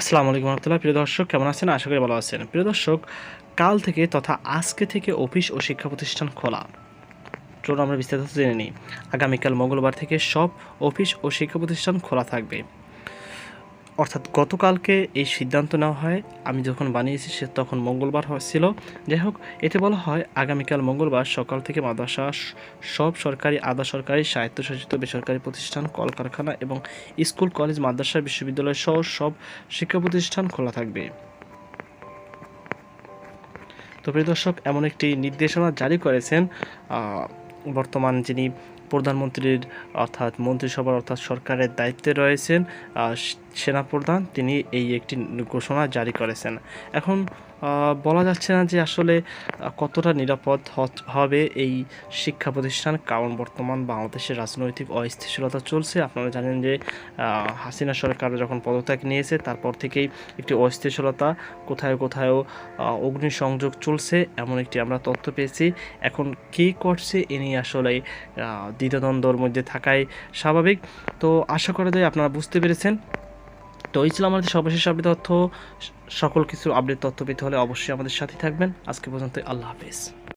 আসসালামু আলাইকুম রহমতুল্লাহ। প্রিয় দর্শক, কেমন আছেন? আশা করি ভালো আছেন। প্রিয় দর্শক, কাল থেকে তথা আজকে থেকে অফিস ও শিক্ষা প্রতিষ্ঠান খোলা। চলুন আমরা বিস্তারিত জেনে নিই। আগামীকাল মঙ্গলবার থেকে সব অফিস ও শিক্ষা প্রতিষ্ঠান খোলা থাকবে। অর্থাৎ গতকালকে এই সিদ্ধান্ত নেওয়া হয়, আমি যখন বানিয়েছি সে তখন মঙ্গলবার ছিল যাই হোক, এতে বলা হয় আগামীকাল মঙ্গলবার সকাল থেকে মাদ্রাসা সব সরকারি, আধা সরকারি, স্বায়ত্তশাসিত বেসরকারি প্রতিষ্ঠান, কলকারখানা এবং স্কুল, কলেজ, মাদ্রাসা, বিশ্ববিদ্যালয় সহ সব শিক্ষা প্রতিষ্ঠান খোলা থাকবে। তো প্রিয় দর্শক, এমন একটি নির্দেশনা জারি করেছেন বর্তমান যিনি প্রধানমন্ত্রীর অর্থাৎ মন্ত্রিসভার অর্থাৎ সরকারের দায়িত্বে রয়েছেন সেনাপ্রধান। তিনি এই একটি ঘোষণা জারি করেছেন। এখন বলা যাচ্ছে না যে আসলে কতটা নিরাপদ হবে এই শিক্ষা প্রতিষ্ঠান। কারণ বর্তমান বাংলাদেশের রাজনৈতিক অস্থিতিশীলতা চলছে। আপনারা জানেন যে হাসিনা সরকার যখন পদত্যাগ নিয়েছে তারপর থেকেই একটি অস্থিতিশীলতা কোথায় কোথায়ও আহ, অগ্নিসংযোগ চলছে এমন একটি আমরা তথ্য পেয়েছি। এখন কী করছে এ নিয়ে আসলে আহ, দ্বিধাদ্বন্দ্বর মধ্যে থাকাই স্বাভাবিক। তো আশা করা যায় আপনারা বুঝতে পেরেছেন। তো এই ছিল আমাদের সর্বশেষ আপডেট তথ্য। সকল কিছু আপডেট তথ্য পেতে হলে অবশ্যই আমাদের সাথে থাকবেন। আজকে পর্যন্ত আল্লাহ হাফেজ।